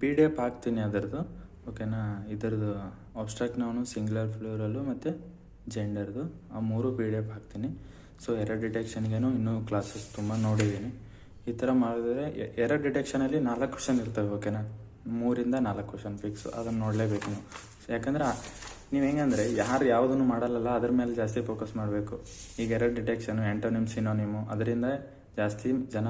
P D F ಹಾಕ್ತೀನಿ ಅದರದ್ದು. ಓಕೆನಾ? ಇದರದ್ದು ಅಬ್ಸ್ಟ್ರಾಕ್ಟ್ ನಾನು ಸಿಂಗ್ಯುಲರ್ ಫ್ಲೋರಲ್ಲು ಮತ್ತು ಜೆಂಡರ್ದು ಆ ಮೂರು ಪಿ ಡಿ ಎಫ್ ಹಾಕ್ತೀನಿ. ಸೊ ಎರರ್ ಡಿಟೆಕ್ಷನ್ಗೇನು ಇನ್ನೂ ಕ್ಲಾಸಸ್ ತುಂಬ ನೋಡಿದ್ದೀನಿ ಈ ಥರ ಮಾಡಿದ್ರೆ ಎರರ್ ಡಿಟೆಕ್ಷನಲ್ಲಿ ನಾಲ್ಕು ಕ್ವಶನ್ ಇರ್ತವೆ, ಓಕೆನಾ? ಮೂರಿಂದ ನಾಲ್ಕು ಕ್ವಶನ್ ಫಿಕ್ಸ್ ಅದನ್ನು ನೋಡಲೇಬೇಕು ನೀವು. ಯಾಕಂದ್ರೆ ನೀವು ಹೆಂಗಂದ್ರೆ ಯಾರು ಯಾವುದನ್ನು ಮಾಡಲ್ಲ ಅದ್ರ ಮೇಲೆ ಜಾಸ್ತಿ ಫೋಕಸ್ ಮಾಡಬೇಕು. ಈಗ ಎರಡು ಡಿಟೆಕ್ಷನು ಎಂಟೋನಿಮ್ ಸಿನೋನಿಮು ಅದರಿಂದ ಜಾಸ್ತಿ ಜನ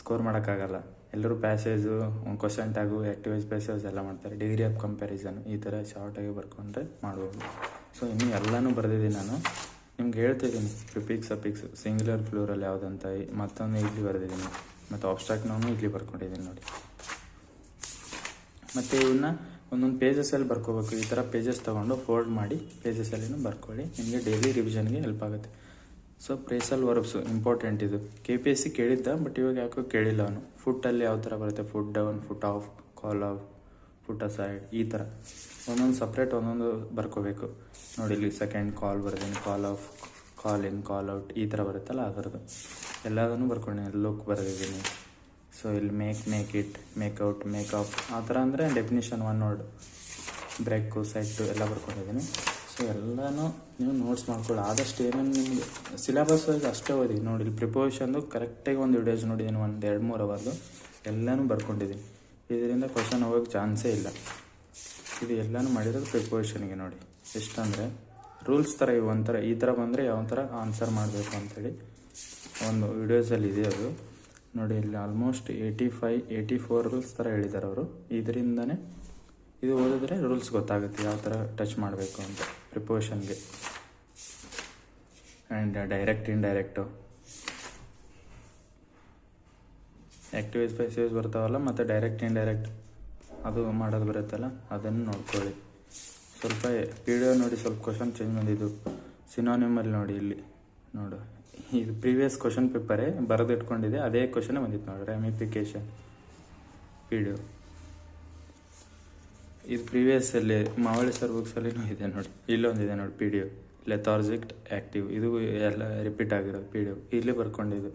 ಸ್ಕೋರ್ ಮಾಡೋಕ್ಕಾಗಲ್ಲ. ಎಲ್ಲರೂ passage question tag active voice passage ಎಲ್ಲ ಮಾಡ್ತಾರೆ. ಡಿಗ್ರಿ ಆಫ್ ಕಂಪ್ಯಾರಿಸನ್ ಈ ಥರ ಶಾರ್ಟಾಗಿ ಬರ್ಕೊಂಡ್ರೆ ಮಾಡ್ಬೋದು. ಸೊ ಇನ್ನು ಎಲ್ಲನೂ ಬರೆದಿದ್ದೀನಿ ನಾನು. ನಿಮ್ಗೆ ಹೇಳ್ತಿದ್ದೀನಿ ಪ್ರಿಪಿಕ್ಸ್ ಅಪಿಕ್ಸ್ ಸಿಂಗ್ಯುಲರ್ ಫ್ಲೋರಲ್ಲಿ ಯಾವುದಂತ. ಮತ್ತೊಂದು ಇಲ್ಲಿ ಬರೆದಿದ್ದೀನಿ. ಮತ್ತು ಆಬ್ಸ್ಟ್ರಾಕ್ಟ್ ನಾನು ಇಲ್ಲಿ ಬರ್ಕೊಂಡಿದ್ದೀನಿ ನೋಡಿ. ಮತ್ತು ಇವನ್ನ ಒಂದೊಂದು ಪೇಜಸಲ್ಲಿ ಬರ್ಕೋಬೇಕು. ಈ ಥರ ಪೇಜಸ್ ತೊಗೊಂಡು ಫೋಲ್ಡ್ ಮಾಡಿ ಪೇಜಸಲ್ಲಿನೂ ಬರ್ಕೊಳ್ಳಿ. ನಿಮಗೆ ಡೈಲಿ ರಿವಿಷನ್ಗೆ ಹೆಲ್ಪ್ ಆಗುತ್ತೆ. ಸೊ ಪ್ರೇಸಲ್ ವರ್ಬ್ಸು ಇಂಪಾರ್ಟೆಂಟ್ ಇದು. ಕೆ ಪಿ ಎಸ್ ಸಿ ಕೇಳಿದ್ದ ಬಟ್ ಇವಾಗ ಯಾಕೋ ಕೇಳಿಲ್ಲ ಅವನು. ಫುಟ್ಟಲ್ಲಿ ಯಾವ ಥರ ಬರುತ್ತೆ? Put down put off call off put aside ಈ ಥರ. ಒಂದೊಂದು ಸಪ್ರೇಟ್ ಒಂದೊಂದು ಬರ್ಕೋಬೇಕು. ನೋಡಿ, ಇಲ್ಲಿ second call ಬರ್ದೇನೆ? Call off call in call out ಈ ಥರ ಬರುತ್ತಲ್ಲ, ಆ ಥರದ್ದು. ಎಲ್ಲದನ್ನು ಬರ್ಕೊಂಡಿದ್ದೀನಿ ಲುಕ್ ಬರೆದಿದ್ದೀನಿ. ಸೊ ಇಲ್ಲಿ make make it make out make off ಆ ಥರ ಅಂದರೆ definition one word break set ಎಲ್ಲ ಬರ್ಕೊಂಡಿದ್ದೀನಿ. ಎಲ್ಲನೂ ನೀವು ನೋಟ್ಸ್ ಮಾಡ್ಕೊಳ್ಳಿ. ಆದಷ್ಟು ಏನೇನು ನಿಮಗೆ ಸಿಲೆಬಸ್ ವೈಸ್ ಅಷ್ಟೇ ಓದಿ. ನೋಡಿ, ಇಲ್ಲಿ ಪ್ರಿಪೋಸಿಷನ್ದು ಕರೆಕ್ಟಾಗಿ ಒಂದು ವಿಡಿಯೋಸ್ ನೋಡಿದ್ದೀನಿ. ಒಂದು ಎರಡು, ಮೂರು ಅವರ್ದು. ಎಲ್ಲನೂ ಬರ್ಕೊಂಡಿದ್ದೀನಿ. ಇದರಿಂದ ಕ್ವಶನ್ ಹೋಗೋಕ್ಕೆ ಚಾನ್ಸೇ ಇಲ್ಲ. ಇದು ಎಲ್ಲನೂ ಮಾಡಿರೋದು ಪ್ರಿಪೋಸಿಷನ್ಗೆ ನೋಡಿ. ಎಷ್ಟಂದರೆ ರೂಲ್ಸ್ ಥರ ಇವು ಒಂಥರ, ಈ ಥರ ಬಂದರೆ ಯಾವ ಥರ ಆನ್ಸರ್ ಮಾಡಬೇಕು ಅಂಥೇಳಿ ಒಂದು ವಿಡಿಯೋಸಲ್ಲಿ ಇದೆ ಅದು. ನೋಡಿ, ಇಲ್ಲಿ almost eighty five eighty four rules ಥರ ಹೇಳಿದ್ದಾರೆ ಅವರು. ಇದರಿಂದನೇ ಇದು ಓದಿದ್ರೆ ರೂಲ್ಸ್ ಗೊತ್ತಾಗುತ್ತೆ, ಯಾವ ಥರ ಟಚ್ ಮಾಡಬೇಕು ಅಂತ. ಪ್ರಿಪೋಷನ್ಗೆ and direct indirect active voice ಪೈಸೇಸ್ ಬರ್ತಾವಲ್ಲ, ಮತ್ತು ಡೈರೆಕ್ಟ್ ಇಂಡೈರೆಕ್ಟ್ ಅದು ಮಾಡೋದು ಬರುತ್ತಲ್ಲ, ಅದನ್ನು ನೋಡ್ಕೊಳ್ಳಿ. ಸ್ವಲ್ಪ ವಿಡಿಯೋ ನೋಡಿ, ಸ್ವಲ್ಪ ಕ್ವಶನ್ ಚೇಂಜ್ ಬಂದಿದ್ದು. ಸಿನೋನಿಮಲ್ಲಿ ನೋಡಿ, ಇಲ್ಲಿ ನೋಡು. ಇದು ಪ್ರೀವಿಯಸ್ ಕ್ವಶನ್ ಪೇಪರೇ ಬರೆದಿಟ್ಕೊಂಡಿದೆ ಅದೇ ಕ್ವಶನೇ ಬಂದಿತ್ತು ನೋಡಿ ರೆಮಿಫಿಕೇಶನ್ ವಿಡಿಯೋ ಇದು ಪ್ರೀವಿಯಸ್ ಅಲ್ಲಿ ಮಾವಳಿ ಸರ್ ಬುಕ್ಸಲ್ಲಿನೂ ಇದೆ ನೋಡಿ. ಇಲ್ಲೊಂದಿದೆ ನೋಡಿ P D O lethargic active ಇದು ಎಲ್ಲ ರಿಪೀಟ್ ಆಗಿರೋದು ಪಿ ಡಿ ಒ ಇಲ್ಲಿ ಬರ್ಕೊಂಡಿದ್ದು.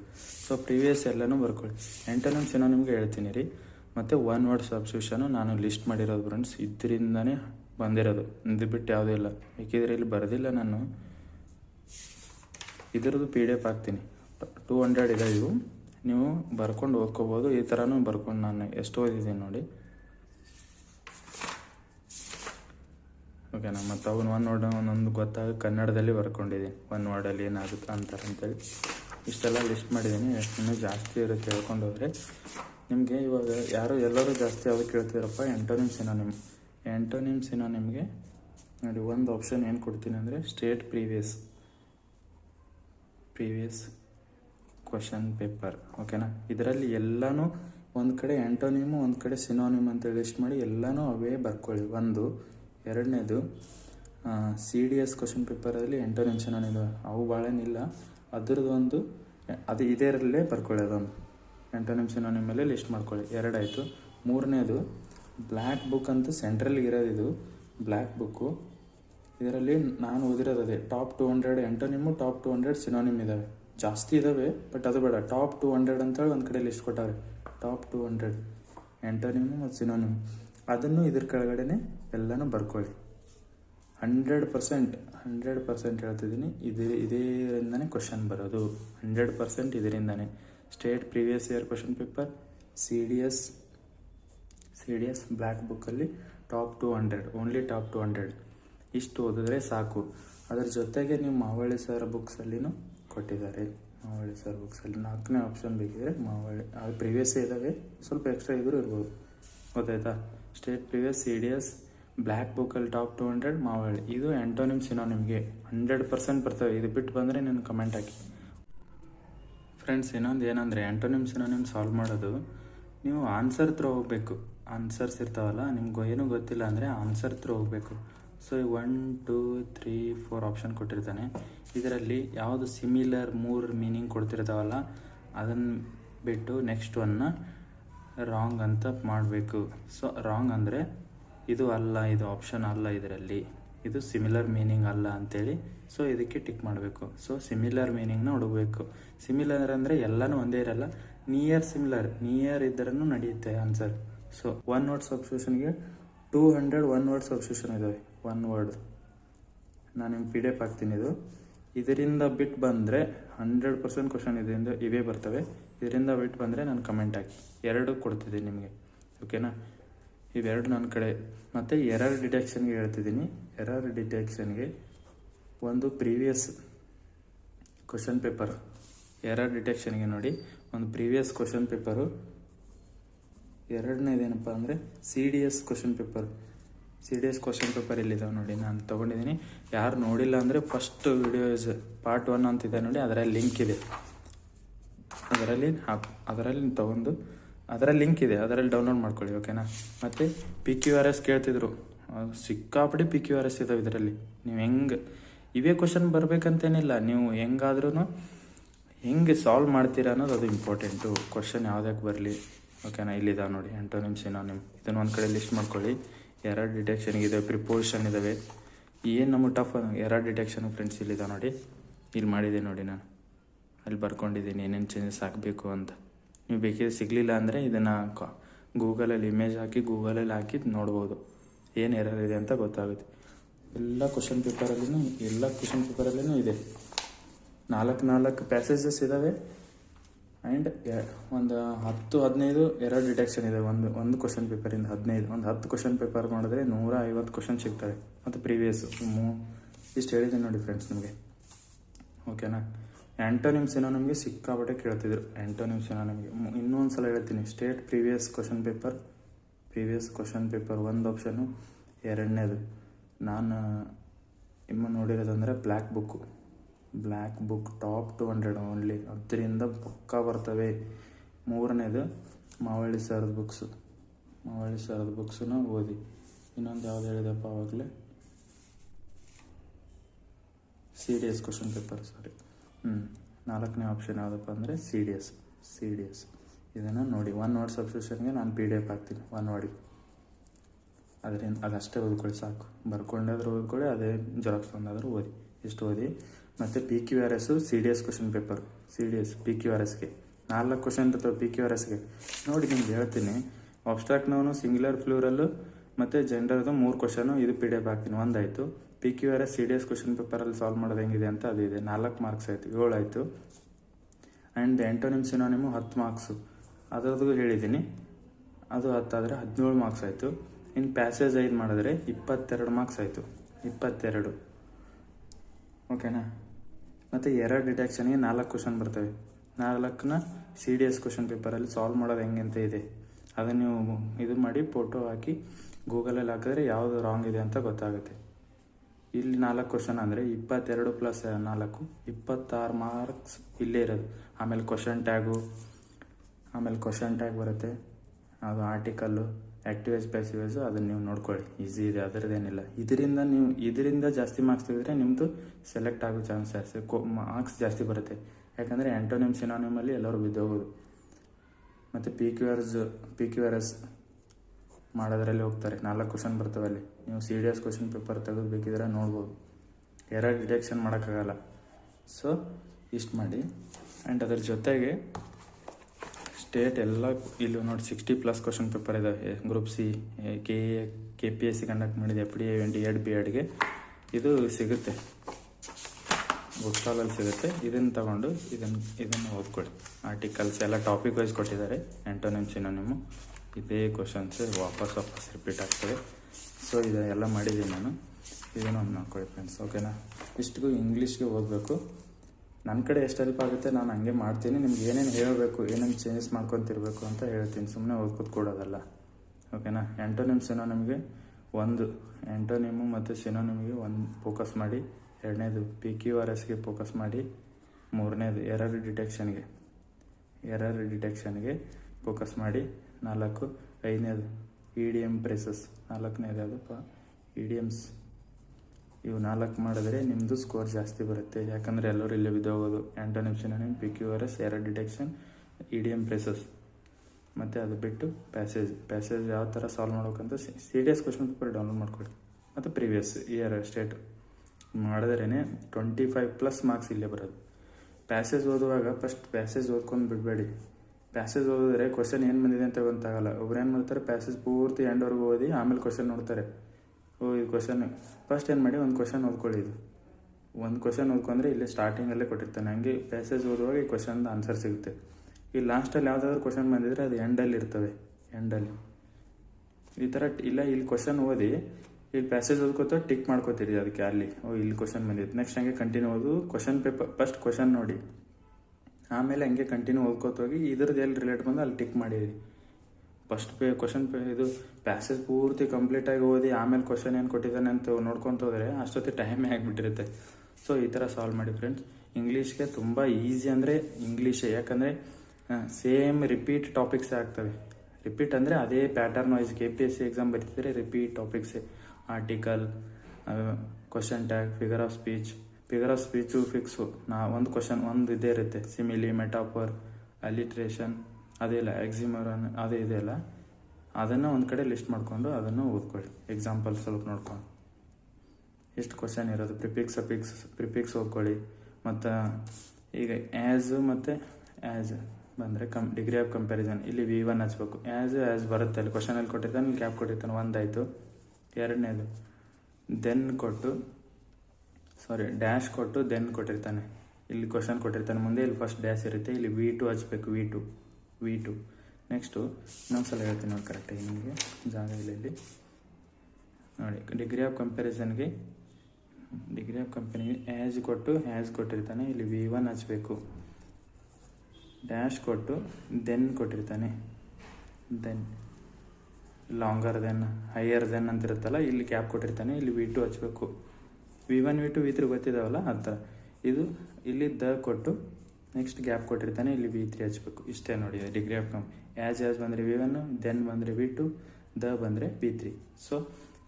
ಸೊ ಪ್ರೀವಿಯಸ್ ಎಲ್ಲನೂ ಬರ್ಕೊಳ್ಳಿ. ಎಂಟನೇ ಏನೋ ನಿಮ್ಗೆ ಹೇಳ್ತೀನಿ ರೀ. ಮತ್ತು ಒನ್ ವರ್ಡ್ ಸಬ್ಸ್ಕ್ರಿಪ್ಷನು ನಾನು ಲಿಸ್ಟ್ ಮಾಡಿರೋದು ಫ್ರೆಂಡ್ಸ್ ಇದರಿಂದನೇ ಬಂದಿರೋದು. ಇದು ಬಿಟ್ಟು ಯಾವುದೂ ಇಲ್ಲ. ಯಾಕಿದ್ರೆ ಇಲ್ಲಿ ಬರೋದಿಲ್ಲ ನಾನು. ಇದರದ್ದು ಪಿ ಡಿ ಎಫ್ ಹಾಕ್ತೀನಿ. ಟೂ ಹಂಡ್ರೆಡ್ ಇದೆ ಇವು. ನೀವು ಬರ್ಕೊಂಡು ಓದ್ಕೋಬೋದು. ಈ ಥರನೂ ಬರ್ಕೊಂಡು ನಾನು ಎಷ್ಟು ಓದಿದ್ದೀನಿ ನೋಡಿ. ಓಕೆನಾ ಮತ್ತು ಅವನು ಒನ್ ವರ್ಡ್ ಒಂದೊಂದು ಗೊತ್ತಾಗ ಕನ್ನಡದಲ್ಲಿ ಬರ್ಕೊಂಡಿದ್ದೀನಿ ಒನ್ ವರ್ಡಲ್ಲಿ ಏನಾಗುತ್ತೆ ಅಂತಾರೆ ಅಂತೇಳಿ. ಇಷ್ಟೆಲ್ಲ ಲಿಸ್ಟ್ ಮಾಡಿದ್ದೀನಿ. ಇನ್ನೂ ಜಾಸ್ತಿ ಇರುತ್ತೆ ಹೇಳ್ಕೊಂಡು ಹೋದರೆ ನಿಮಗೆ ಇವಾಗ ಯಾರು ಎಲ್ಲರೂ ಜಾಸ್ತಿ ಯಾವುದು ಕೇಳ್ತೀರಪ್ಪ ಎಂಟೋನಿಮ್ ಸಿನೋನಿಮ್ ಎಂಟೋನಿಮ್ ಸಿನೋನಿಮ್ಗೆ ನೋಡಿ, ಒಂದು ಆಪ್ಷನ್ ಏನು ಕೊಡ್ತೀನಿ ಅಂದರೆ state previous previous question paper ಓಕೆನಾ ಇದರಲ್ಲಿ ಎಲ್ಲನೂ ಒಂದು ಕಡೆ ಎಂಟೋನಿಮು ಒಂದು ಕಡೆ ಸಿನೋನಿಮ್ ಅಂತ ಲಿಸ್ಟ್ ಮಾಡಿ ಎಲ್ಲನೂ ಅವೇ ಬರ್ಕೊಳ್ಳಿ. ಒಂದು ಎರಡನೇದು ಸಿ ಡಿ ಎಸ್ ಕ್ವಶನ್ ಪೇಪರಲ್ಲಿ ಆ್ಯಂಟೋನಿಮ್ ಸಿನೋನಿಮ್ ಅವು ಭಾಳೇನಿಲ್ಲ ಅದ್ರದ್ದು ಒಂದು, ಅದು ಇದರಲ್ಲೇ ಬರ್ಕೊಳ್ಳಿ ಅದೊಂದು ಆ್ಯಂಟೋನಿಮ್ ಸಿನೋನಿಮ್ ಮೇಲೆ ಲಿಸ್ಟ್ ಮಾಡ್ಕೊಳ್ಳಿ. ಎರಡಾಯಿತು. ಮೂರನೇದು ಬ್ಲ್ಯಾಕ್ ಬುಕ್ ಅಂತ ಸೆಂಟ್ರಲ್ಗೆ ಇರೋದು ಇದು. ಬ್ಲ್ಯಾಕ್ ಬುಕ್ಕು ಇದರಲ್ಲಿ ನಾನು ಓದಿರೋದು ಅದೇ. Top two hundred antonym top two hundred synonym ಇದ್ದಾವೆ ಜಾಸ್ತಿ ಇದ್ದಾವೆ ಬಟ್ ಅದು ಬೇಡ. ಟಾಪ್ ಟು ಹಂಡ್ರೆಡ್ ಅಂತೇಳಿ ಒಂದು ಕಡೆ ಲಿಸ್ಟ್ ಕೊಟ್ಟಾರೆ ಟಾಪ್ ಟು ಹಂಡ್ರೆಡ್ ಎಂಟೋನಿಮು ಮತ್ತು ಸಿನೋನಿಮು ಅದನ್ನು ಇದ್ರ ಕೆಳಗಡೆನೆ ಎಲ್ಲನೂ ಬರ್ಕೊಳ್ಳಿ. ಹಂಡ್ರೆಡ್ ಪರ್ಸೆಂಟ್ ಹಂಡ್ರೆಡ್ ಪರ್ಸೆಂಟ್ ಹೇಳ್ತಿದ್ದೀನಿ. ಇದೇ, ಇದರಿಂದನೇ ಕ್ವಶನ್ ಬರೋದು. Hundred percent ಇದರಿಂದನೇ. State previous year question paper, C D S, C D S black ಬುಕ್ಕಲ್ಲಿ top two hundred, only top two hundred. ಇಷ್ಟು ಓದಿದ್ರೆ ಸಾಕು. ಅದರ ಜೊತೆಗೆ ನೀವು ಮಾವಳ್ಳಿ ಸರ್ ಬುಕ್ಸಲ್ಲಿನೂ ಕೊಟ್ಟಿದ್ದಾರೆ. ಮಾವಳ್ಳಿ ಸರ್ ಬುಕ್ಸಲ್ಲಿ ನಾಲ್ಕನೇ ಆಪ್ಷನ್ ಬೇಕಿದ್ರೆ ಮಾವಳ್ಳಿ ಅದು ಪ್ರೀವಿಯಸ್ ಇದ್ದಾವೆ ಸ್ವಲ್ಪ ಎಕ್ಸ್ಟ್ರಾ ಇದ್ರೂ ಇರ್ಬೋದು. ಗೊತ್ತಾಯ್ತಾ? State previous C D S black ಬುಕ್ಕಲ್ಲಿ ಟಾಪ್ ಟು ಹಂಡ್ರೆಡ್ ಮಾವಳಿ ಇದು ಆ್ಯಂಟೋನಿಮ್ ಸಿನೋನಿಮ್ಗೆ ಹಂಡ್ರೆಡ್ ಪರ್ಸೆಂಟ್ ಬರ್ತವೆ. ಇದು ಬಿಟ್ಟು ಬಂದರೆ ನಾನು ಕಮೆಂಟ್ ಹಾಕಿ. ಫ್ರೆಂಡ್ಸ್ ಇನ್ನೊಂದು ಏನಂದರೆ ಆ್ಯಂಟೋನಿಮ್ ಸಿನೋನಿಮ್ ಸಾಲ್ವ್ ಮಾಡೋದು, ನೀವು ಆನ್ಸರ್ ತ್ರೋ ಹೋಗಬೇಕು. ಆನ್ಸರ್ಸ್ ಇರ್ತಾವಲ್ಲ, ನಿಮ್ಗೆ ಏನೂ ಗೊತ್ತಿಲ್ಲ ಅಂದರೆ ಆನ್ಸರ್ ತ್ರೋ ಹೋಗಬೇಕು. ಸೊ ಈ one two three four option ಕೊಟ್ಟಿರ್ತಾನೆ. ಇದರಲ್ಲಿ ಯಾವುದು ಸಿಮಿಲರ್ ಮೂರು ಮೀನಿಂಗ್ ಕೊಡ್ತಿರ್ತಾವಲ್ಲ ಅದನ್ನು ಬಿಟ್ಟು ನೆಕ್ಸ್ಟ್ ಒನ್ನ ರಾಂಗ್ ಅಂತ ಮಾಡಬೇಕು. ಸೊ ರಾಂಗ್ ಅಂದರೆ ಇದು ಅಲ್ಲ, ಇದು ಆಪ್ಷನ್ ಅಲ್ಲ ಇದರಲ್ಲಿ. ಇದು ಸಿಮಿಲರ್ ಮೀನಿಂಗ್ ಅಲ್ಲ ಅಂತೇಳಿ ಸೊ ಇದಕ್ಕೆ ಟಿಕ್ ಮಾಡಬೇಕು. ಸೊ ಸಿಮಿಲರ್ ಮೀನಿಂಗ್ನ ಹುಡುಗಬೇಕು ಸಿಮಿಲರ್ ಅಂದರೆ ಎಲ್ಲನೂ ಒಂದೇ ಇರಲ್ಲ ನಿಯರ್ ಸಿಮಿಲರ್ ನಿಯರ್ ಇದ್ರೂ ನಡೆಯುತ್ತೆ answer so one word ಸಬ್ಸ್ಕ್ರಿಪ್ಷನ್ಗೆ two hundred one word subscription ಇದ್ದಾವೆ ಒನ್ ವರ್ಡ್ ನಾನು ನಿಮ್ಗೆ ಪಿ ಡಿ ಎಫ್ ಹಾಕ್ತೀನಿ ಇದು. ಇದರಿಂದ ಬಿಟ್ಟು ಬಂದರೆ ಹಂಡ್ರೆಡ್ ಪರ್ಸೆಂಟ್ ಕ್ವಶನ್ ಇದರಿಂದ ಇವೇ ಬರ್ತವೆ. ಇದರಿಂದ ಬಿಟ್ಟು ಬಂದರೆ ನಾನು ಕಮೆಂಟ್ ಹಾಕಿ. ಎರಡು ಕೊಡ್ತಿದ್ದೀನಿ ನಿಮಗೆ ಓಕೆನಾ ಇವೆರಡು ನನ್ನ ಕಡೆ. ಮತ್ತು ಎರರ್ ಡಿಟೆಕ್ಷನ್ಗೆ ಹೇಳ್ತಿದ್ದೀನಿ. ಎರರ್ ಡಿಟೆಕ್ಷನ್ಗೆ ಒಂದು ಪ್ರೀವಿಯಸ್ ಕ್ವಶನ್ ಪೇಪರ್ ಎರರ್ ಡಿಟೆಕ್ಷನ್ಗೆ ನೋಡಿ. ಒಂದು ಪ್ರೀವಿಯಸ್ ಕ್ವಶನ್ ಪೇಪರು ಎರಡನೇದೇನಪ್ಪ ಅಂದರೆ C D S question paper C D S question paper ಇಲ್ಲಿದ್ದಾವೆ ನೋಡಿ, ನಾನು ತೊಗೊಂಡಿದ್ದೀನಿ. ಯಾರು ನೋಡಿಲ್ಲ ಅಂದರೆ ಫಸ್ಟ್ ವಿಡಿಯೋಸ್ ಪಾರ್ಟ್ ಒನ್ ಅಂತಿದೆ ನೋಡಿ, ಅದರಲ್ಲಿ ಲಿಂಕ್ ಇದೆ. ಅದರಲ್ಲಿ ಹಾಕು ಅದರಲ್ಲಿ ತೊಗೊಂಡು ಅದರ ಲಿಂಕ್ ಇದೆ, ಅದರಲ್ಲಿ ಡೌನ್ಲೋಡ್ ಮಾಡ್ಕೊಳ್ಳಿ ಓಕೆನಾ ಮತ್ತು ಪಿ ಕ್ಯೂ ಆರ್ ಎಸ್ ಕೇಳ್ತಿದ್ರು. ಸಿಕ್ಕಾಪಡಿ ಪಿ ಕ್ಯೂ ಆರ್ ಎಸ್ ಇದಾವೆ ಇದರಲ್ಲಿ. ನೀವು ಹೆಂಗೆ ಇವೇ ಕ್ವಶನ್ ಬರಬೇಕಂತೇನಿಲ್ಲ. ನೀವು ಹೆಂಗಾದ್ರೂ ಹೆಂಗೆ ಸಾಲ್ವ್ ಮಾಡ್ತೀರಾ ಅನ್ನೋದು ಅದು ಇಂಪಾರ್ಟೆಂಟು ಕ್ವಶನ್ ಯಾವುದಕ್ಕೆ ಬರಲಿ ಓಕೆನಾ ಇಲ್ಲಿದಾವೆ ನೋಡಿ ಆ್ಯಂಟೋನಿಮ್ ಸಿನೋನಿಮ್ ಇದನ್ನು ಒಂದು ಕಡೆ ಲಿಸ್ಟ್ ಮಾಡ್ಕೊಳ್ಳಿ. ಎರಡು ಡಿಟೆಕ್ಷನ್ ಇದಾವೆ ಪ್ರಿಪೋಸಿಷನ್ ಇದ್ದಾವೆ ಏನು ನಮ್ಮ ಟಫ್ ಎರಡು ಡಿಟೆಕ್ಷನ್ ಫ್ರೆಂಡ್ಸ್ ಇಲ್ಲಿದೆ ನೋಡಿ. ಇಲ್ಲಿ ಮಾಡಿದೆ ನೋಡಿ ನಾನು. ಅಲ್ಲಿ ಬರ್ಕೊಂಡಿದ್ದೀನಿ, ಏನೇನು ಚೇಂಜಸ್ ಹಾಕಬೇಕು ಅಂತ. ನೀವು ಬೇಕಿದ್ರೆ ಸಿಗಲಿಲ್ಲ ಅಂದರೆ ಇದನ್ನು ಗೂಗಲಲ್ಲಿ ಇಮೇಜ್ ಹಾಕಿ, ಗೂಗಲಲ್ಲಿ ಹಾಕಿ ನೋಡ್ಬೋದು. ಏನು ಎರರ್ ಇದೆ ಅಂತ ಗೊತ್ತಾಗುತ್ತೆ. ಎಲ್ಲ ಕ್ವಶನ್ ಪೇಪರಲ್ಲೂ ಎಲ್ಲ ಕ್ವಶನ್ ಪೇಪರಲ್ಲೂ ಇದೆ. ನಾಲ್ಕು ನಾಲ್ಕು ಪ್ಯಾಸೇಜಸ್ ಇದ್ದಾವೆ ಆ್ಯಂಡ್ ಒಂದು ಹತ್ತು, ಹದಿನೈದು, ಎರಡು ಡಿಟೆಕ್ಷನ್ ಇದೆ. ಒಂದು ಒಂದು ಕ್ವಶನ್ ಪೇಪರಿಂದ ಹದಿನೈದು. ಒಂದು ಹತ್ತು ಕ್ವಶನ್ ಪೇಪರ್ ಮಾಡಿದ್ರೆ ನೂರ ಐವತ್ತು ಕ್ವಶನ್ ಸಿಗ್ತವೆ. ಮತ್ತು ಪ್ರೀವಿಯಸ್ ಮೂ, ಇಷ್ಟು ಹೇಳಿದ್ದೀನಿ ನೋಡಿ ಫ್ರೆಂಡ್ಸ್ ನಿಮಗೆ. ಓಕೆನಾ ಆ್ಯಂಟೋನಿಮ್ಸ್ ಏನೋ ನಮಗೆ ಸಿಕ್ಕಾಪಟ್ಟೆ ಕೇಳ್ತಿದ್ರು. ಆ್ಯಂಟೋನಿಮ್ ಏನೋ ನಮಗೆ ಇನ್ನೊಂದು ಸಲ ಹೇಳ್ತೀನಿ. State previous question paper previous question paper ಒಂದು ಆಪ್ಷನ್ನು ಎರಡನೇದು. ನಾನು ಇಮ್ಮ ನೋಡಿರೋದಂದರೆ black book black book top two hundred only ಅದರಿಂದ ಪಕ್ಕಾ ಬರ್ತವೆ. ಮೂರನೇದು, ಮಾವಳ್ಳಿ ಸರದ ಬುಕ್ಸು ಮಾವಳ್ಳಿ ಸರ್ದ ಬುಕ್ಸನ್ನ ಓದಿ. ಇನ್ನೊಂದು ಯಾವ್ದು ಹೇಳಿದಪ್ಪ ಆವಾಗಲೇ C D S question paper sorry ಹ್ಞೂ ನಾಲ್ಕನೇ ಆಪ್ಷನ್ ಯಾವುದಪ್ಪ ಅಂದರೆ C D S C D S ಇದನ್ನು ನೋಡಿ. ಒನ್ ವರ್ಡ್ ಸಬ್ಸ್ಕ್ರಿಪ್ಷನ್ಗೆ ನಾನು ಪಿ ಡಿ ಎಫ್ ಹಾಕ್ತೀನಿ. ಒನ್ ವರ್ಡಿಗೆ ಅದರಿಂದ ಅದಷ್ಟೇ ಓದ್ಕೊಳ್ಳಿ ಸಾಕು. ಬರ್ಕೊಂಡಾದ್ರೂ ಓದ್ಕೊಳ್ಳಿ ಅದೇ ಜೆರಾಕ್ಸ್ ಒಂದಾದರೂ ಓದಿ. ಇಷ್ಟು ಓದಿ? ಮತ್ತು P Q R S C D S question paper C D S P Q R ಎಸ್ಗೆ ನಾಲ್ಕು ಕ್ವಶನ್ ಇರ್ತವೆ ಪಿ ಕ್ಯೂ ಆರ್ ಎಸ್ಗೆ ನೋಡಿ, ನಿಮ್ಗೆ ಹೇಳ್ತೀನಿ. ಅಬ್ಸ್ಟ್ರಾಕ್ಟ್ನವನು ಸಿಂಗ್ಯುಲರ್ ಫ್ಲೂರಲ್ಲು ಮತ್ತು ಜೆಂಡರ್ದು ಮೂರು ಕ್ವಶನು ಇದು ಪಿ ಡಿ ಎಫ್ ಹಾಕ್ತೀನಿ. ಒಂದಾಯಿತು. P Q R S C D S question ಪೇಪರಲ್ಲಿ ಸಾಲ್ವ್ ಮಾಡೋದು ಹೆಂಗಿದೆ ಅಂತ ಅದು ಇದೆ. ನಾಲ್ಕು ಮಾರ್ಕ್ಸ್ ಆಯಿತು. ಏಳು ಆಯಿತು ಆ್ಯಂಡ್ ಎಂಟೋನಿಮ್ ಸಿನೋನಿಮು ಹತ್ತು ಮಾರ್ಕ್ಸು ಅದರದ್ದು ಹೇಳಿದ್ದೀನಿ. ಅದು ಹತ್ತಾದರೆ ಹದಿನೇಳು ಮಾರ್ಕ್ಸ್ ಆಯಿತು. ಇನ್ನು ಪ್ಯಾಸೇಜ್ ಐದು ಮಾಡಿದ್ರೆ ಇಪ್ಪತ್ತೆರಡು ಮಾರ್ಕ್ಸ್ ಆಯಿತು. ಇಪ್ಪತ್ತೆರಡು. ಓಕೆನಾ ಮತ್ತು ಎರಡು ಡಿಟೆಕ್ಷನ್ಗೆ ನಾಲ್ಕು ಕ್ವಶನ್ ಬರ್ತವೆ. ನಾಲ್ಕನ್ನ ಸಿ ಡಿ ಎಸ್ ಕ್ವಶನ್ ಪೇಪರಲ್ಲಿ ಸಾಲ್ವ್ ಮಾಡೋದು ಹೆಂಗೆ ಅಂತ ಇದೆ. ಅದನ್ನು ನೀವು ಇದು ಮಾಡಿ ಫೋಟೋ ಹಾಕಿ ಗೂಗಲಲ್ಲಿ ಹಾಕಿದ್ರೆ ಯಾವುದು ರಾಂಗ್ ಇದೆ ಅಂತ ಗೊತ್ತಾಗುತ್ತೆ. ಇಲ್ಲಿ ನಾಲ್ಕು ಕ್ವಶನ್ ಅಂದರೆ ಇಪ್ಪತ್ತೆರಡು ಪ್ಲಸ್ ನಾಲ್ಕು, ಇಪ್ಪತ್ತಾರು ಮಾರ್ಕ್ಸ್ ಇಲ್ಲೇ ಇರೋದು. ಆಮೇಲೆ ಕ್ವಶನ್ ಟ್ಯಾಗು ಆಮೇಲೆ ಕ್ವಶನ್ ಟ್ಯಾಗ್ ಬರುತ್ತೆ. ಅದು ಆರ್ಟಿಕಲ್ಲು ಆ್ಯಕ್ಟಿವೇಸ್ ಪ್ಯಾಸಿವೇಸು ಅದನ್ನು ನೀವು ನೋಡ್ಕೊಳ್ಳಿ. ಈಸಿ ಇದೆ, ಅದರದ್ದೇನಿಲ್ಲ. ಇದರಿಂದ ನೀವು, ಇದರಿಂದ ಜಾಸ್ತಿ ಮಾರ್ಕ್ಸ್ ತೆಗೆದ್ರೆ ನಿಮ್ಮದು ಸೆಲೆಕ್ಟ್ ಆಗೋ ಚಾನ್ಸ್ ಕೊ ಮಾರ್ಕ್ಸ್ ಜಾಸ್ತಿ ಬರುತ್ತೆ. ಯಾಕಂದರೆ ಆ್ಯಂಟೋನಿಮ್ ಸಿನಾನಿಮಲ್ಲಿ ಎಲ್ಲರೂ ಬಿದ್ದೋಗೋದು. ಮತ್ತು P Q R S P Q R S ಮಾಡೋದ್ರಲ್ಲಿ ಹೋಗ್ತಾರೆ. ನಾಲ್ಕು ಕ್ವಶನ್ ಬರ್ತವೆ ಅಲ್ಲಿ. ನೀವು C D S question paper ತೆಗೆದು ಬೇಕಿದ್ರೆ ನೋಡ್ಬೋದು. ಎರಡು ಡಿಟೆಕ್ಷನ್ ಮಾಡೋಕ್ಕಾಗಲ್ಲ. ಸೊ ಇಷ್ಟು ಮಾಡಿ. ಆ್ಯಂಡ್ ಅದ್ರ ಜೊತೆಗೆ ಸ್ಟೇಟ್ ಎಲ್ಲ ಇಲ್ಲಿ ನೋಡಿ ಸಿಕ್ಸ್ಟಿ ಪ್ಲಸ್ ಕ್ವಶನ್ ಪೇಪರ್ ಇದಾವೆ. Group C K A K P S C conduct ಮಾಡಿದೆ F D A D Ed B ಎಡ್ಗೆ ಇದು ಸಿಗುತ್ತೆ. ಬುಕ್ ಸ್ಟಾಲಲ್ಲಿ ಸಿಗುತ್ತೆ. ಇದನ್ನು ತಗೊಂಡು ಇದನ್ನು ಇದನ್ನು ಓದ್ಕೊಳ್ಳಿ. ಆರ್ಟಿಕಲ್ಸ್ ಎಲ್ಲ ಟಾಪಿಕ್ ವೈಸ್ ಕೊಟ್ಟಿದ್ದಾರೆ. ಎಂಟೋನಿಮ್ ಸಿನೋನಿಮು ಇದೇ ಕ್ವಶನ್ಸ್ ವಾಪಸ್ ವಾಪಸ್ ರಿಪೀಟ್ ಆಗ್ತದೆ. ಸೊ ಇದೆಲ್ಲ ಮಾಡಿದ್ದೀನಿ ನಾನು. ಇದನ್ನು ಒಂದು ನೋಡ್ಕೊಳ್ಳಿ ಫ್ರೆಂಡ್ಸ್ ಓಕೆನಾ ಇಷ್ಟಿಗೂ ಇಂಗ್ಲೀಷ್ಗೆ ಓದಬೇಕು. ನನ್ನ ಕಡೆ ಎಷ್ಟು ಹೆಲ್ಪ್ ಆಗುತ್ತೆ ನಾನು ಹಂಗೆ ಮಾಡ್ತೀನಿ. ನಿಮ್ಗೆ ಏನೇನು ಹೇಳಬೇಕು, ಏನೇನು ಚೇಂಜಸ್ ಮಾಡ್ಕೊತಿರ್ಬೇಕು ಅಂತ ಹೇಳ್ತೀನಿ. ಸುಮ್ಮನೆ ಓದ್ಕೊತ್ ಕೊಡೋದಲ್ಲ. ಓಕೆನಾ ಆ್ಯಂಟೋನಿಮ್ ಸಿನೋನಿಮ್ಗೆ ಒಂದು. ಎಂಟೋನಿಮು ಮತ್ತು ಸಿನೋನಿಮ್ಗೆ ಒಂದು ಫೋಕಸ್ ಮಾಡಿ. ಎರಡನೇದು ಪಿ ಕ್ಯೂ ಆರ್ ಎಸ್ಗೆ ಫೋಕಸ್ ಮಾಡಿ. ಮೂರನೇದು ಎರರ್ ಡಿಟೆಕ್ಷನ್ಗೆ ಎರರ್ ಡಿಟೆಕ್ಷನ್ಗೆ ಫೋಕಸ್ ಮಾಡಿ. ನಾಲ್ಕು, ಐದನೇದು, ಇ ಡಿ ಎಂ ಪ್ರೆಸಸ್ ನಾಲ್ಕನೇದು ಯಾವುದಪ್ಪ ಇ ಡಿ ಎಮ್ಸ್. ಇವು ನಾಲ್ಕು ಮಾಡಿದ್ರೆ ನಿಮ್ಮದು ಸ್ಕೋರ್ ಜಾಸ್ತಿ ಬರುತ್ತೆ. ಯಾಕಂದರೆ ಎಲ್ಲರೂ ಇಲ್ಲೇ ಬಿದ್ದೋಗೋದು. Antonym synonym P Q R S error detection idiom phrases ಮತ್ತು ಅದು ಬಿಟ್ಟು ಪ್ಯಾಸೇಜ್ ಪ್ಯಾಸೇಜ್ ಯಾವ ಥರ ಸಾಲ್ವ್ ಮಾಡ್ಬೇಕಂತ C D S question paper download ಮಾಡ್ಕೊಳ್ಳಿ ಮತ್ತು ಪ್ರೀವಿಯಸ್ ಇಯರ್ ಸ್ಟೇಟ್ ಮಾಡಿದ್ರೇ ಟ್ವೆಂಟಿ ಫೈವ್ ಪ್ಲಸ್ ಮಾರ್ಕ್ಸ್ ಇಲ್ಲೇ ಬರೋದು. ಪ್ಯಾಸೇಜ್ ಓದುವಾಗ ಫಸ್ಟ್ ಪ್ಯಾಸೇಜ್ ಓದ್ಕೊಂಡು ಬಿಡಬೇಡಿ. ಪ್ಯಾಸೇಜ್ ಓದಿದ್ರೆ ಕ್ವಶನ್ ಏನು ಬಂದಿದೆ ಅಂತ ಗೊತ್ತಾಗಲ್ಲ. ಒಬ್ರು ಏನು ಮಾಡ್ತಾರೆ ಪ್ಯಾಸೇಜ್ ಪೂರ್ತಿ ಎಂಡ್ವರೆಗೂ ಓದಿ ಆಮೇಲೆ ಕ್ವಶನ್ ನೋಡ್ತಾರೆ. ಓ, ಇದು ಕ್ವಶನ್ ಫಸ್ಟ್ ಏನು ಮಾಡಿ, ಒಂದು ಕ್ವಶನ್ ಓದ್ಕೊಳ್ಳಿ ಇದು. ಒಂದು ಕ್ವಶನ್ ಓದ್ಕೊಂಡ್ರೆ ಇಲ್ಲಿ ಸ್ಟಾರ್ಟಿಂಗಲ್ಲೇ ಕೊಟ್ಟಿರ್ತಾನೆ. ಹಂಗೆ ಪ್ಯಾಸೇಜ್ ಓದುವಾಗ ಈ ಕ್ವಶನ್ದು ಆನ್ಸರ್ ಸಿಗುತ್ತೆ. ಈ ಲಾಸ್ಟಲ್ಲಿ ಯಾವುದಾದ್ರು ಕ್ವಶನ್ ಬಂದಿದ್ರೆ ಅದು ಎಂಡಲ್ಲಿ ಇರ್ತವೆ. ಎಂಡಲ್ಲಿ ಈ ಥರ ಇಲ್ಲ, ಇಲ್ಲಿ ಕ್ವಶನ್ ಓದಿ, ಇಲ್ಲಿ ಪ್ಯಾಸೇಜ್ ಓದ್ಕೋತ ಟಿಕ್ ಮಾಡ್ಕೋತೀರಿ ಅದಕ್ಕೆ ಅಲ್ಲಿ. ಓ, ಇಲ್ಲಿ ಕ್ವಶನ್ ಬಂದಿತ್ತು ನೆಕ್ಸ್ಟ್ ಹಂಗೆ ಕಂಟಿನ್ಯೂ ಓದು ಕ್ವಶನ್ ಪೇಪರ್ ಫಸ್ಟ್ ಕ್ವಶನ್ ನೋಡಿ. ಆಮೇಲೆ ಹಂಗೆ ಕಂಟಿನ್ಯೂ ಹೋಗಿ ಇದ್ರದ್ದು ಎಲ್ಲಿ ರಿಲೇಟ್ ಬಂದು ಅಲ್ಲಿ ಟಿಕ್ ಮಾಡಿರಿ. ಫಸ್ಟ್ ಪೇ ಕ್ವಶನ್ ಪೇ ಇದು ಪ್ಯಾಸೇಜ್ ಪೂರ್ತಿ ಕಂಪ್ಲೀಟಾಗಿ ಓದಿ ಆಮೇಲೆ ಕ್ವಶನ್ ಏನು ಕೊಟ್ಟಿದ್ದಾನೆ ಅಂತ ನೋಡ್ಕೊಂತ ಹೋದರೆ ಅಷ್ಟೊತ್ತಿ ಟೈಮೇ ಆಗಿಬಿಟ್ಟಿರುತ್ತೆ. ಸೊ ಈ ಥರ ಸಾಲ್ವ್ ಮಾಡಿ ಫ್ರೆಂಡ್ಸ್ ಇಂಗ್ಲೀಷ್ಗೆ ತುಂಬ ಈಸಿ ಅಂದರೆ ಇಂಗ್ಲೀಷೇ ಯಾಕಂದರೆ ಸೇಮ್ ರಿಪೀಟ್ ಟಾಪಿಕ್ಸ್ ಆಗ್ತವೆ. ರಿಪೀಟ್ ಅಂದರೆ ಅದೇ pattern wise K P S C exam ಬರ್ತಿದ್ರೆ repeat ಟಾಪಿಕ್ಸೇ article question tag figure of speech figure of speech fix ನಾ ಒಂದು ಕ್ವಶನ್ ಒಂದು ಇದೇ ಇರುತ್ತೆ. ಸಿಮಿಲಿ ಮೆಟಾಫರ್ ಅಲಿಟ್ರೇಷನ್ ಅದೇ ಇಲ್ಲ ಎಕ್ಸಿಮರ್ ಅದೇ ಇದೆಯಲ್ಲ ಅದನ್ನು ಒಂದು ಕಡೆ ಲಿಸ್ಟ್ ಮಾಡಿಕೊಂಡು ಅದನ್ನು ಓದ್ಕೊಳ್ಳಿ. ಎಕ್ಸಾಂಪಲ್ ಸ್ವಲ್ಪ ನೋಡ್ಕೊಂಡು. ಎಷ್ಟು ಕ್ವಶನ್ ಇರೋದು. ಪ್ರಿಪಿಕ್ಸ್ ಅಪಿಕ್ಸ್ ಪ್ರಿಪಿಕ್ಸ್ ಓದ್ಕೊಳ್ಳಿ. ಮತ್ತು ಈಗ ಆ್ಯಸು ಮತ್ತು ಆ್ಯಸ್ ಬಂದರೆ ಕಮ್ ಡಿಗ್ರಿ ಆಫ್ ಕಂಪ್ಯಾರಿಸನ್ ಇಲ್ಲಿ ವಿ ಒನ್ ಹಚ್ಬೇಕು. ಆ್ಯಸ್ ಆ್ಯಸ್ ಬರುತ್ತೆ ಅಲ್ಲಿ. ಕ್ವಶನಲ್ಲಿ ಕೊಟ್ಟಿರ್ತಾನೆ ಕ್ಯಾಪ್ ಕೊಟ್ಟಿರ್ತಾನೆ. ಒಂದಾಯಿತು. ಎರಡನೇದು. ದೆನ್ ಕೊಟ್ಟು ಸಾರಿ ಡ್ಯಾಶ್ ಕೊಟ್ಟು ದೆನ್ ಕೊಟ್ಟಿರ್ತಾನೆ. ಇಲ್ಲಿ ಕ್ವಶನ್ ಕೊಟ್ಟಿರ್ತಾನೆ. ಮುಂದೆ ಇಲ್ಲಿ ಫಸ್ಟ್ ಡ್ಯಾಶ್ ಇರುತ್ತೆ. ಇಲ್ಲಿ ವಿ ಟು ಹಚ್ಬೇಕು. V two V two next ಇನ್ನೊಂದ್ಸಲ ಹೇಳ್ತೀನಿ ನೋಡಿ ಕರೆಕ್ಟಾಗಿ ನಿಮಗೆ. ಜಾಗ ಇಲ್ಲ ನೋಡಿ ಡಿಗ್ರಿ ಆಫ್ ಕಂಪ್ಯಾರಿಸನ್ಗೆ ಡಿಗ್ರಿ ಆಫ್ ಕಂಪನಿಗೆ ಆ್ಯಸ್ ಕೊಟ್ಟು ಆ್ಯಸ್ ಕೊಟ್ಟಿರ್ತಾನೆ. ಇಲ್ಲಿ ವಿ ಒನ್ ಹಚ್ಬೇಕು. ಡ್ಯಾಶ್ ಕೊಟ್ಟು ದೆನ್ ಕೊಟ್ಟಿರ್ತಾನೆ. Than longer than higher than ಅಂತಿರುತ್ತಲ್ಲ, ಇಲ್ಲಿ ಕ್ಯಾಪ್ ಕೊಟ್ಟಿರ್ತಾನೆ. ಇಲ್ಲಿ ವಿ ಟು ಹಚ್ಬೇಕು. V one V two V three ಗೊತ್ತಿದಾವಲ್ಲ ಆ ಇದು ಇಲ್ಲಿ ದ ಕೊಟ್ಟು ನೆಕ್ಸ್ಟ್ ಗ್ಯಾಪ್ ಕೊಟ್ಟಿರ್ತಾನೆ, ಇಲ್ಲಿ ವಿ ತ್ರೀ ಹಚ್ಬೇಕು. ಇಷ್ಟೇ ನೋಡಿ degree of come as as ಬಂದರೆ ವಿ ಒನ್ ದೆನ್ ಬಂದರೆ ವಿ ಟು ದ ಬಂದರೆ ವಿ ತ್ರೀ ಸೊ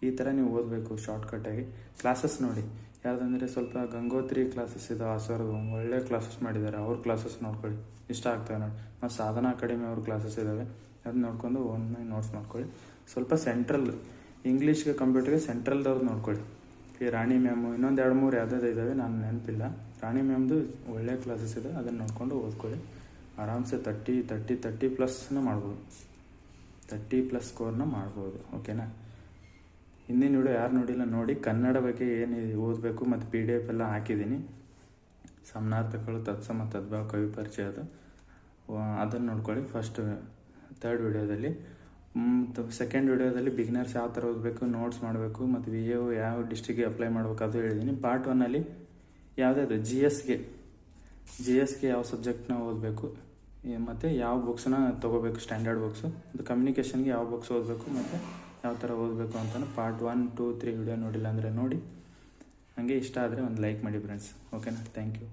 ಈ ಥರ ನೀವು ಓದಬೇಕು ಶಾರ್ಟ್ಕಟ್ಟಾಗಿ ಕ್ಲಾಸಸ್ ನೋಡಿ, ಯಾವುದಂದರೆ ಸ್ವಲ್ಪ ಗಂಗೋತ್ರಿ ಕ್ಲಾಸಸ್ ಇದೆ ಸರ್ ಒಳ್ಳೆ ಕ್ಲಾಸಸ್ ಮಾಡಿದ್ದಾರೆ. ಅವ್ರ ಕ್ಲಾಸಸ್ ನೋಡ್ಕೊಳ್ಳಿ. ಇಷ್ಟ ಆಗ್ತವೆ ನೋಡಿ. ಮತ್ತು ಸಾಧನಾ ಅಕಾಡೆಮಿ ಅವ್ರ ಕ್ಲಾಸಸ್ ಇದ್ದಾವೆ ಅದು ನೋಡ್ಕೊಂಡು ಒನ್ ನೋಟ್ಸ್ ಮಾಡ್ಕೊಳ್ಳಿ ಸ್ವಲ್ಪ ಸೆಂಟ್ರಲ್ ಇಂಗ್ಲೀಷ್ಗೆ ಕಂಪ್ಯೂಟರ್ಗೆ ಸೆಂಟ್ರಲ್ದವ್ರು ನೋಡ್ಕೊಳ್ಳಿ. ಈ ರಾಣಿ ಮ್ಯಾಮು, ಇನ್ನೊಂದು ಎರಡು ಮೂರು ಯಾವುದಾದ್ರು ಇದ್ದಾವೆ ನಾನು ನೆನಪಿಲ್ಲ. ರಾಣಿ ಮ್ಯಾಮ್ದು ಒಳ್ಳೆ ಕ್ಲಾಸಸ್ ಇದೆ, ಅದನ್ನು ನೋಡ್ಕೊಂಡು ಓದ್ಕೊಳ್ಳಿ. ಆರಾಮ್ಸೆ ತರ್ಟಿ ತರ್ಟಿ ತರ್ಟಿ ಪ್ಲಸ್ನ ಮಾಡ್ಬೋದು. ತರ್ಟಿ ಪ್ಲಸ್ ಸ್ಕೋರ್ನ ಮಾಡ್ಬೋದು ಓಕೆನಾ ಹಿಂದಿನ ವಿಡಿಯೋ ಯಾರು ನೋಡಿಲ್ಲ, ನೋಡಿ ಕನ್ನಡ ಬಗ್ಗೆ ಏನು ಓದಬೇಕು ಮತ್ತು ಪಿ ಡಿ ಎಫ್ ಎಲ್ಲ ಹಾಕಿದ್ದೀನಿ ಸಮನಾರ್ಥಕಗಳು ತತ್ಸಮ ತದ್ಭಾವ ಕವಿ ಪರಿಚಯ ಅದು. ಅದನ್ನು ನೋಡ್ಕೊಳ್ಳಿ ಫಸ್ಟ್ ತರ್ಡ್ ವಿಡಿಯೋದಲ್ಲಿ ಸೆಕೆಂಡ್ ವಿಡಿಯೋದಲ್ಲಿ ಬಿಗಿನರ್ಸ್ ಯಾವ ಥರ ಓದಬೇಕು ನೋಟ್ಸ್ ಮಾಡಬೇಕು, ಮತ್ತು ವಿ ಎ ಯಾವ ಡಿಸ್ಟ್ರಿಕ್ಗೆ ಅಪ್ಲೈ ಮಾಡಬೇಕು ಅದು ಹೇಳಿದ್ದೀನಿ ಪಾರ್ಟ್ ಒನ್ನಲ್ಲಿ ಯಾವುದಾದ್ರು ಜಿ ಎಸ್ಗೆ ಜಿ ಎಸ್ಗೆ ಯಾವ ಸಬ್ಜೆಕ್ಟ್ನ ಓದಬೇಕು ಮತ್ತು ಯಾವ ಬುಕ್ಸ್ನ ತೊಗೋಬೇಕು ಸ್ಟ್ಯಾಂಡರ್ಡ್ ಬುಕ್ಸು ಮತ್ತು ಕಮ್ಯುನಿಕೇಷನ್ಗೆ ಯಾವ ಬುಕ್ಸ್ ಓದಬೇಕು, ಮತ್ತು ಯಾವ ಥರ ಓದಬೇಕು ಅಂತಲೂ part one two three video ನೋಡಿಲ್ಲ ಅಂದರೆ ನೋಡಿ. ಹಾಗೆ ಇಷ್ಟ ಆದರೆ ಒಂದು ಲೈಕ್ ಮಾಡಿ ಫ್ರೆಂಡ್ಸ್ ಓಕೆನಾ ಥ್ಯಾಂಕ್ ಯು